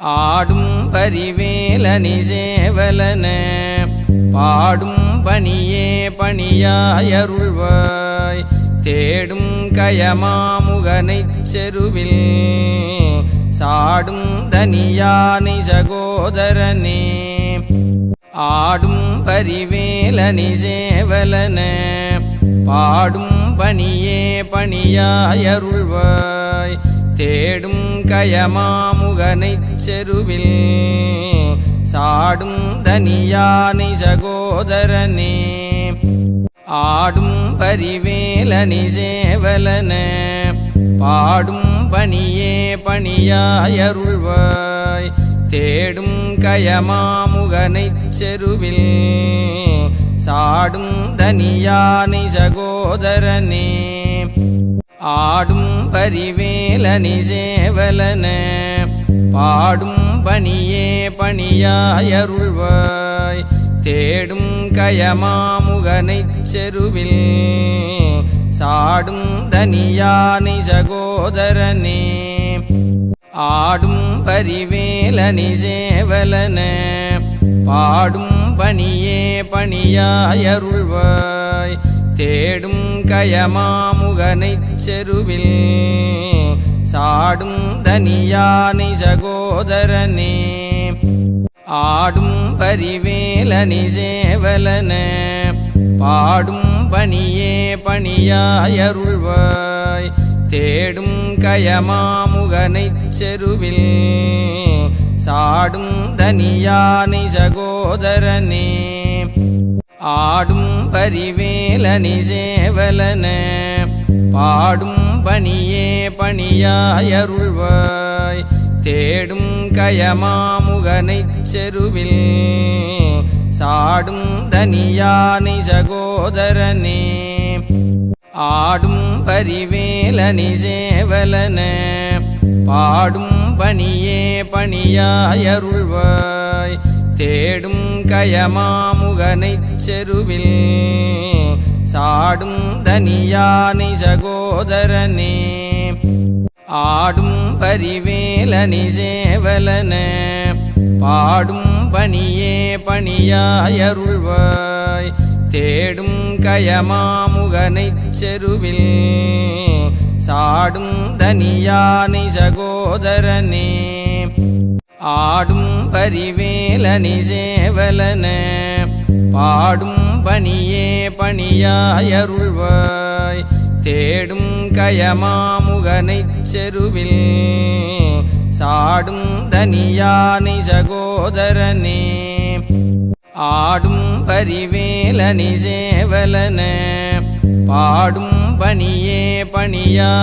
ஆடும் பரிவேலனி சேவலன பாடும் பணியே பணியாயருள்வாய் தேடும் கயமாமுகனைச் செருவில் சாடும் தனியானை சகோதரனே. ஆடும் பரிவேலனி சேவலன பாடும் பணியே பணியாயருள்வாய் தேடும் கயமாமுகனைச் செருவில் சாடும் தனியானை சகோதரனே ஆடும் பரிவேலனி சேவலன பாடும் பணியே பணியாயருள்வாய். தேடும் கயமாமுகனைச் செருவில் சாடும் தனியானை சகோதரனே ஆடும் பரிவேலனி சேவலன பாடும் பணியே பணியாயருள்வாய் தேடும் கயமாமுகனைச் செருவில் சாடும் தனியானை சகோதரனே. ஆடும் பரிவேலனி சேவலன பாடும் பணியே பணியாயருள்வாய் தேடும் கயமாமுகனைச் செருவில் சாடும் தனியானி சகோதரனே ஆடும் பரிவேலனி சேவலன. பாடும் பணியே பணியாயருள்வாய். தேடும் கயமாமுகனைச் செருவில் சாடும் தனியானி சகோதரனே ஆடும் பரிவேலனி சேவலன பாடும் பணியே பணியாயருள்வாய் தேடும் கயமாமுகனைச் செருவில் சாடும் தனியானை சகோதரனே. ஆடும் பரிவேலனி சேவலன பாடும் பணியே பணியாயருள்வாய் தேடும் கயமாமுகனைச் செருவில் சாடும் தனியானை சகோதரனே ஆடும் பரிவேலனி சேவலன பாடும் பணியே பணியாயருள்வாய் தேடும் கயமாமுகனைச் செருவில் சாடும் தனியானை சகோதரனே ஆடும் பரிவேலனி சேவலன பாடும் பணியே பணியாயருள்வாய் தேடும் கயமாமுகனைச் செருவில் சாடும் தனியானை சகோதரனே. ஆடும் பரிவேலனி சேவலன பாடும் பணியே பணியாயருள்வாய்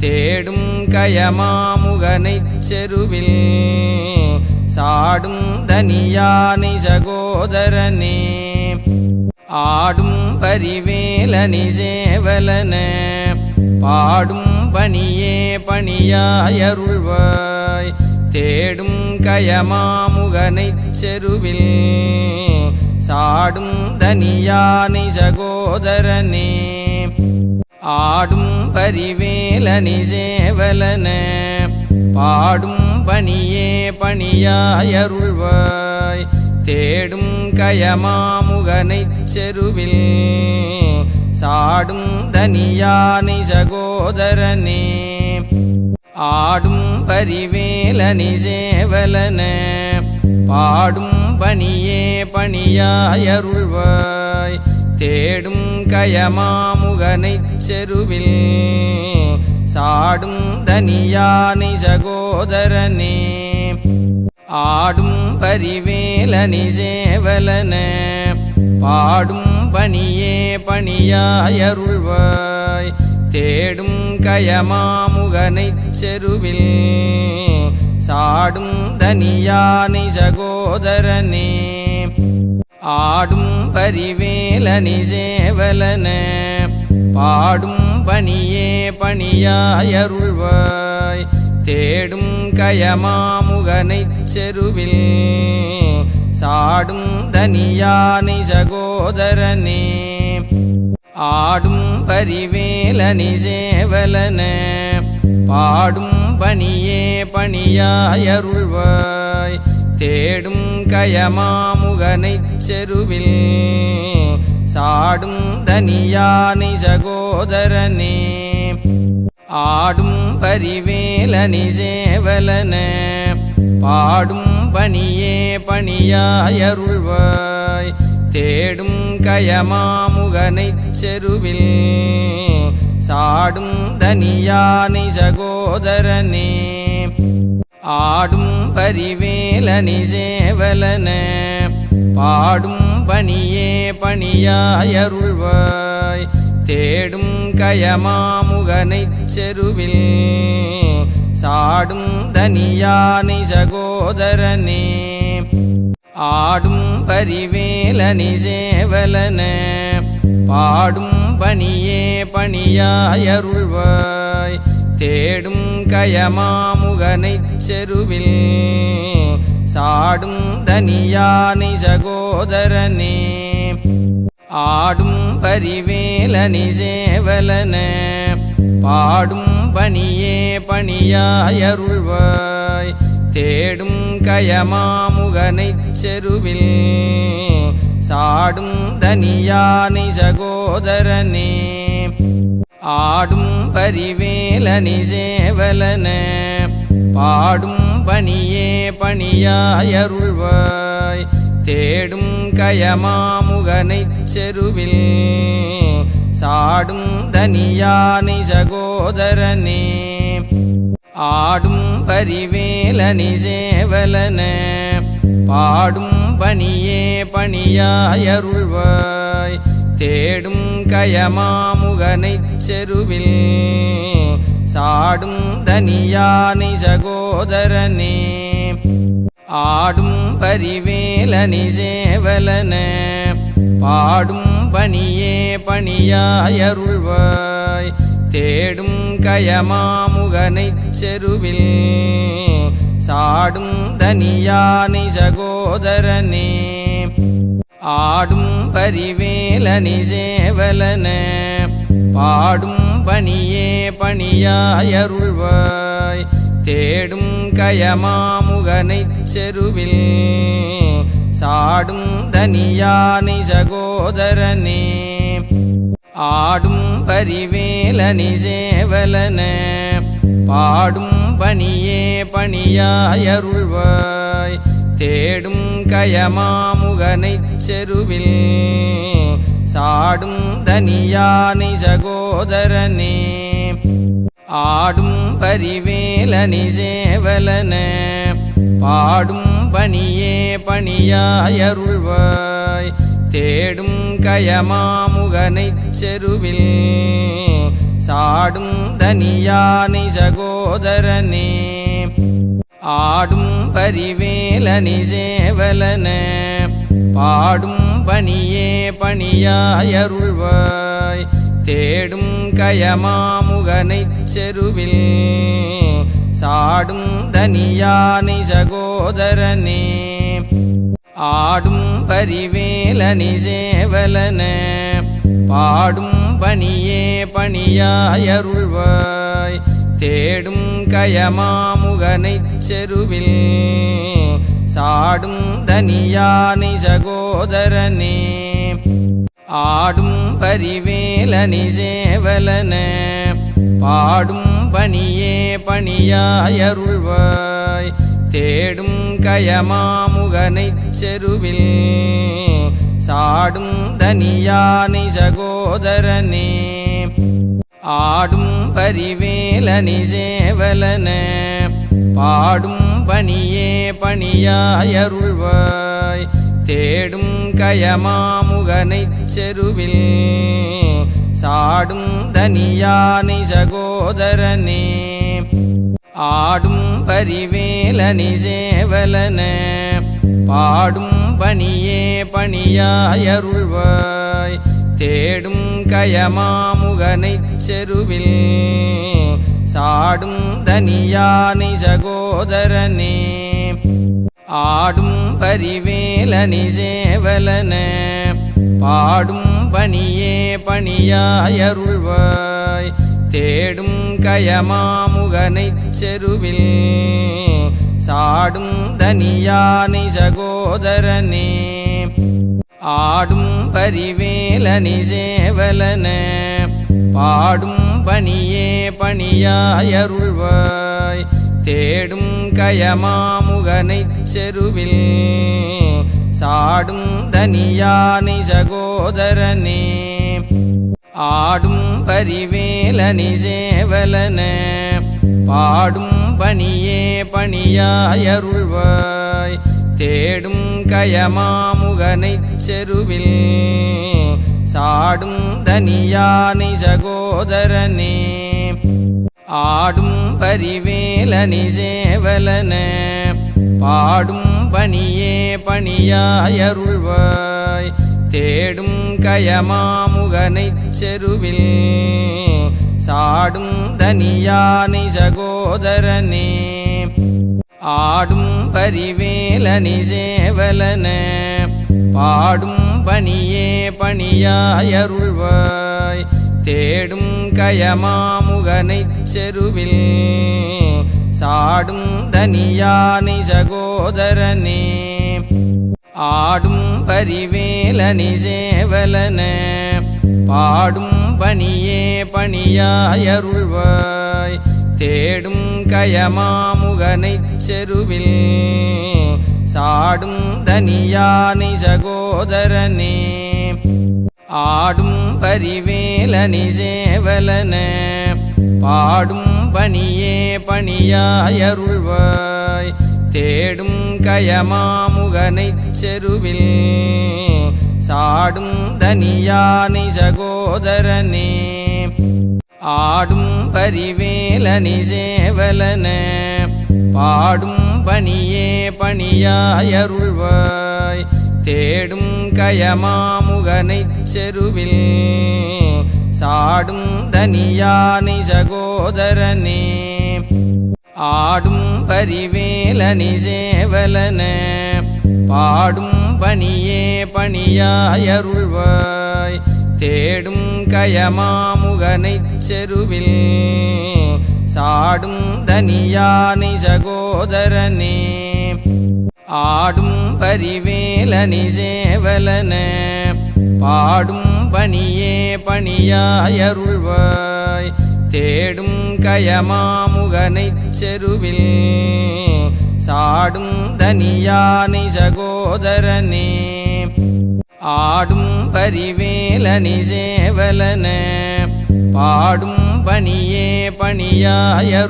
தேடும் கயமாமுகனைச் செருவில் சாடும் தனியானை சகோதரனே ஆடும் பரிவேலனி சேவலன. பாடும் பணியே பணியாயருள்வாய். தேடும் கயமாமுகனைச் செருவில் சாடும் தனியானை சகோதரனே ஆடும் பரிவேலனி சேவலன பாடும் பணியே பணியாயருள்வாய் தேடும் கயமாமுகனைச் செருவில் சாடும் தனியானை சகோதரனே. ஆடும் பரிவேலனி சேவலன பாடும் பணியே பணியாயருள்வாய் தேடும் கயமாமுகனைச் செருவில் சாடும் தனியானி சகோதரனே ஆடும் பரிவேலனி சேவலன. பாடும் பணியே பணியாயருள்வாய். தேடும் கயமாமுகனைச் செருவில் சாடும் தனியானி சகோதரனே ஆடும் பரிவேலனி சேவலன பாடும் பணியே பணியாயருள்வாய் தேடும் கயமாமுகனைச் செருவில் சாடும் தனியானை சகோதரனே. ஆடும் பரிவேலனி சேவலன பாடும் பணியே பணியாயருள்வாய் தேடும் கயமாமுகனைச் செருவில் சாடும் தனியானி சகோதரனே ஆடும் பரிவேலனி சேவலன. பாடும் பணியே பணியாயருள்வாய். தேடும் கயமாமுகனைச் செருவில் சாடும் தனியானி சகோதரனே ஆடும் பரிவேலனி சேவலன பாடும் பணியே பணியாயருள்வாய் தேடும் கயமாமுகனைச் செருவில் சாடும் தனியானை சகோதரனே. ஆடும் பரிவேலனி சேவலன பாடும் பணியே பணியாயருள்வாய் தேடும் கயமாமுகனைச் செருவில் சாடும் தனியானை சகோதரனே ஆடும் பரிவேலனி சேவலன. பாடும் பணியே பணியாயருள்வாய் தேடும் கயமாமுகனைச் செருவில் சாடும் தனியானை சகோதரனே ஆடும் பரிவேலனி சேவலன பாடும் பணியே பணியாயருள்வாய் தேடும் கயமாமுகனைச் செருவில் சாடும் தனியானை சகோதரனே. ஆடும் பரிவேலனி சேவலன பாடும் பணியே பணியாயருள்வாய் தேடும் கயமாமுகனைச் செருவில் சாடும் தனியானி சகோதரனே ஆடும் பரிவேலனி சேவலன. பாடும் பணியே பணியாயருள்வாய். தேடும் கயமாமுகனைச் செருவில் சாடும் தனியானி சகோதரனே ஆடும் பரிவேலனி சேவலன பாடும் பணியே பணியாயருள்வாய் தேடும் கயமாமுகனைச் செருவில் சாடும் தனியானை சகோதரனே. ஆடும் பரிவேலனி சேவலன பாடும் பணியே பணியாயருள்வாய் தேடும் கயமாமுகனைச் செருவில் சாடும் தனியானி சகோதரனே ஆடும் பரிவேலனி சேவலன. பாடும் பணியே பணியாயருள்வாய். தேடும் கயமாமுகனைச் செருவில் சாடும் தனியானி சகோதரனே பரிவேலனி சேவலன பாடும் பணியே பணியாயருள்வாய் தேடும் கயமாமுகனைச் செருவில் சாடும் தனியானை சகோதரனே. ஆடும் பரிவேலனி சேவலன பாடும் பணியே பணியாயருள்வாய் தேடும் கயமாமுகனைச் செருவில் சாடும் தனியானை சகோதரனே ஆடும் பரிவேலனி சேவலன பாடும் பணியே பணியாயருள்வாய். தேடும் கயமாமுகனைச் செருவில் சாடும் தனியானை சகோதரனே ஆடும் பரிவேலனி சேவலன பாடும் பணியே பணியாயருள்வாய் தேடும் கயமாமுகனைச் செருவில் சாடும் தனியானை சகோதரனே. ஆடும் பரிவேலனி சேவலன பாடும் பணியே பணியாயருள்வாய் தேடும் கயமாமுகனைச் செருவில் சாடும் தனியானி சகோதரனே ஆடும் பரிவேலனி சேவலன. பாடும் பணியே பணியாயருள்வாய். தேடும் கயமாமுகனைச் செருவில் சாடும் தனியானி சகோதரனே ஆடும் பரிவேலனி சேவலன பாடும் பணியே பணியாயருள்வாய் தேடும் கயமாமுகனைச் செருவில் சாடும் தனியானை சகோதரனே. ஆடும் பரிவேலனி சேவலன பாடும் பணியே பணியாயருள்வாய் தேடும் கயமாமுகனைச் செருவில் சாடும் தனியானை சகோதரனே ஆடும் பரிவேலனி சேவலன பாடும் பணியே பணியாயருள்வாய். தேடும் கயமாமுகனைச் செருவில் சாடும் தனியானை சகோதரனே ஆடும் பரிவேலனி சேவலன பாடும் பணியே பணியாயருள்வாய் தேடும் கயமாமுகனைச் செருவில் சாடும் தனியானை சகோதரனே. ஆடும் பரிவேலனி சேவலன பாடும் பணியே பணியாயருள்வாய் தேடும் கயமாமுகனைச் செருவில் சாடும் தனியானி சகோதரனே ஆடும் பரிவேலனி சேவலன. பாடும் பணியே பணியாயருள்வாய். தேடும் கயமாமுகனைச் செருவில் சாடும் தனியானி சகோதரனே ஆடும் பரிவேலனி சேவலன பாடும் பணியே பணியாயருள்வாய் தேடும் கயமாமுகனைச் செருவில் சாடும் தனியானை சகோதரனே. ஆடும் பரிவேலனி சேவலன பாடும் பணியே பணியாயருள்வாய் தேடும் கயமாமுகனைச் செருவில் சாடும் தனியானி சகோதரனே ஆடும் பரிவேலனி சேவலன பாடும் பணியே பணியாயருள்வாய். தேடும் கயமாமுகனைச் செருவில் சாடும் தனியானி சகோதரனே ஆடும் பரிவேலனி சேவலன பாடும் பணியே பணியாயருள்வாய்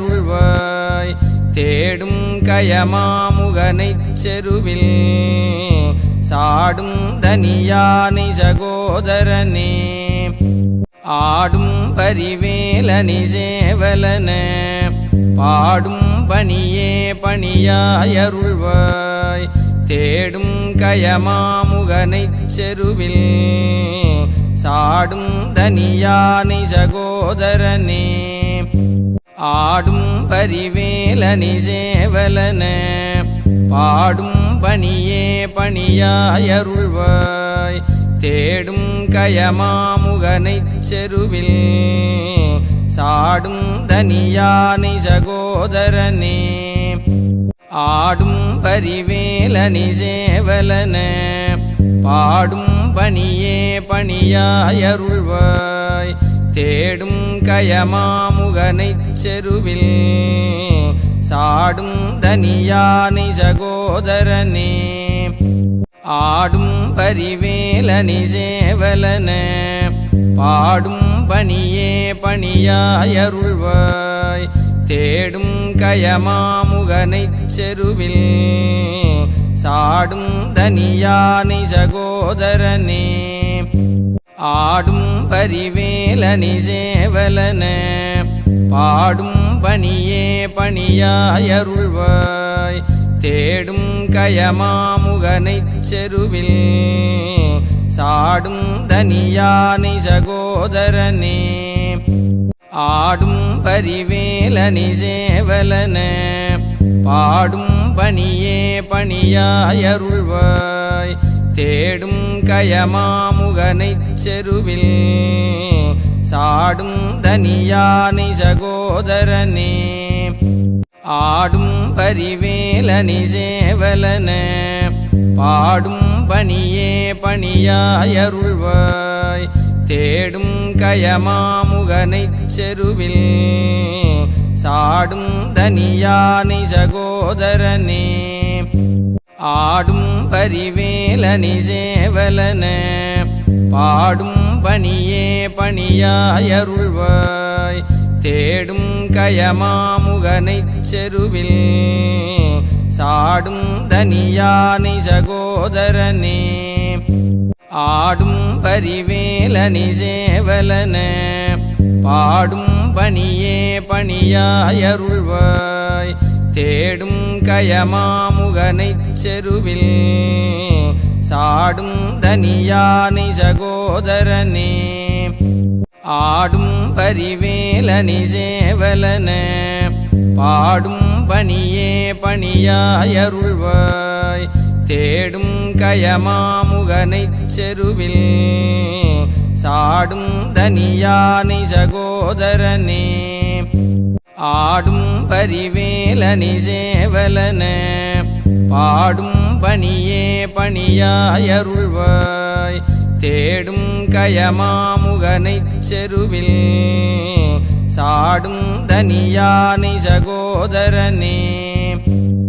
தேடும் கயமாமுகனைச் செருவில் சாடும் தனியானை சகோதரனே. ஆடும் பரிவேலனி சேவலன பாடும் பணியே பணியாயருள்வாய் தேடும் கயமாமுகனைச் செருவில் சாடும் தனியானை சகோதரனே ஆடும் பரிவேலனி சேவலன பாடும் பணியே பணியாயருள்வாய். தேடும் கயமாமுகனைச் செருவில் சாடும் தனியானை சகோதரனே ஆடும் பரிவேலனி சேவலன பாடும் பணியே பணியாயருள்வாய் தேடும் கயமாமுகனைச் செருவில் சாடும் தனியானை சகோதரனே. ஆடும் பரிவேலனி சேவலன பாடும் பணியே பணியாயருள்வாய் தேடும் கயமாமுகனைச் செருவில் சாடும் தனியானை சகோதரனே ஆடும் பரிவேலனி சேவலன பாடும் பணியே பணியாயருள்வாய். தேடும் கயமாமுகனைச் செருவில் சாடும் தனியானை சகோதரனே ஆடும் பரிவேலனி சேவலன பாடும் பணியே பணியாயருள்வாய் தேடும் கயமாமுகனைச் செருவில் சாடும் தனியானை சகோதரனே. ஆடும் பரிவேலனி சேவலன பாடும் பணியே பணியாயருள்வாய் தேடும் கயமாமுகனைச் செருவில் சாடும் தனியானை சகோதரனே ஆடும் பரிவேலனி சேவலன பாடும் பணியே பணியாயருள்வாய். தேடும் கயமாமுகனைச் செருவில் சாடும் தனியானை சகோதரனே ஆடும் பரிவேலனி சேவலன பாடும் பணியே பணியாயருள்வாய் தேடும் கயமாமுகனைச் செருவில் சாடும் தனியானை சகோதரனே. ஆடும் பரிவேலனி சேவலன பாடும் பணியே பணியாயருள்வாய் தேடும் கயமாமுகனைச் செருவில் சாடும் தனியானை சகோதரனே ஆடும் பரிவேலனி சேவலன பாடும் பணியே பணியாயருள்வாய். தேடும் கயமாமுகனைச் செருவில் சாடும் தனியானை சகோதரனே